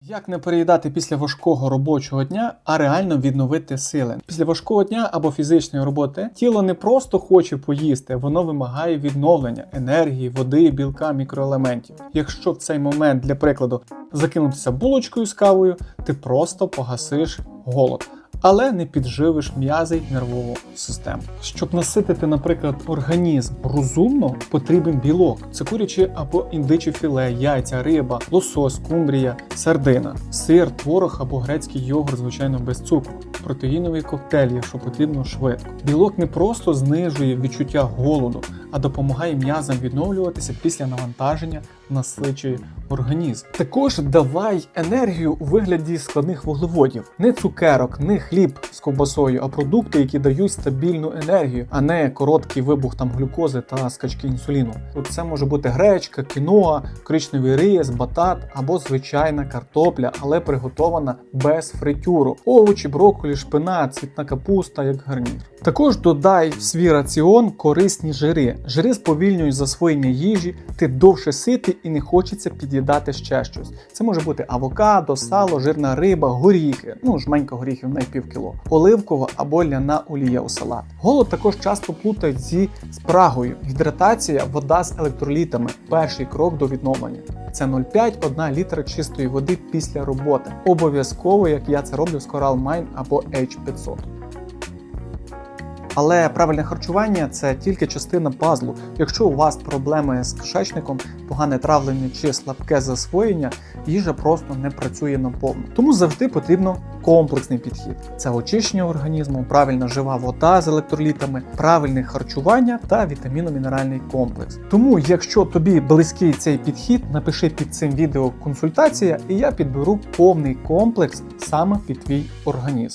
Як не переїдати після важкого робочого дня, а реально відновити сили? Після важкого дня або фізичної роботи тіло не просто хоче поїсти, воно вимагає відновлення енергії, води, білка, мікроелементів. Якщо в цей момент, для прикладу, закинутися булочкою з кавою, ти просто погасиш голод. Але не підживиш м'язи нервову систему. Щоб наситити, наприклад, організм розумно, потрібен білок. Це куряче або індиче філе, яйця, риба, лосось, кумбрія, сардина, сир, творог або грецький йогурт, звичайно, без цукру, протеїновий коктейль, якщо потрібно швидко. Білок не просто знижує відчуття голоду, а допомагає м'язам відновлюватися після навантаження, насичує організм. Також давай енергію у вигляді складних вуглеводів, не цукерок, не хліб з ковбасою, а продукти, які дають стабільну енергію, а не короткий вибух там глюкози та скачки інсуліну. Тут це може бути гречка, кіноа, коричневий рис, батат або звичайна картопля, але приготована без фритюру, овочі, брокколі, шпинат, цвітна капуста як гарнір. Також додай в свій раціон корисні жири. Жири сповільнюють засвоєння їжі, ти довше ситий і не хочеться під'їдати ще щось. Це може бути авокадо, сало, жирна риба, горіхи, ну жменька горіхів на пів кіло, оливкова або ляна олія у салат. Голод також часто плутають зі спрагою. Гідратація, вода з електролітами перший крок до відновлення. Це 0,5-1 літра чистої води після роботи. Обов'язково, як я це роблю з Coral Mine або H500. Але правильне харчування це тільки частина пазлу. Якщо у вас проблеми з кишечником, погане травлення чи слабке засвоєння, їжа просто не працює наповну. Тому завжди потрібно комплексний підхід: це очищення організму, правильна жива вода з електролітами, правильне харчування та вітаміно-мінеральний комплекс. Тому, якщо тобі близький цей підхід, напиши під цим відео консультація, і я підберу повний комплекс саме під твій організм.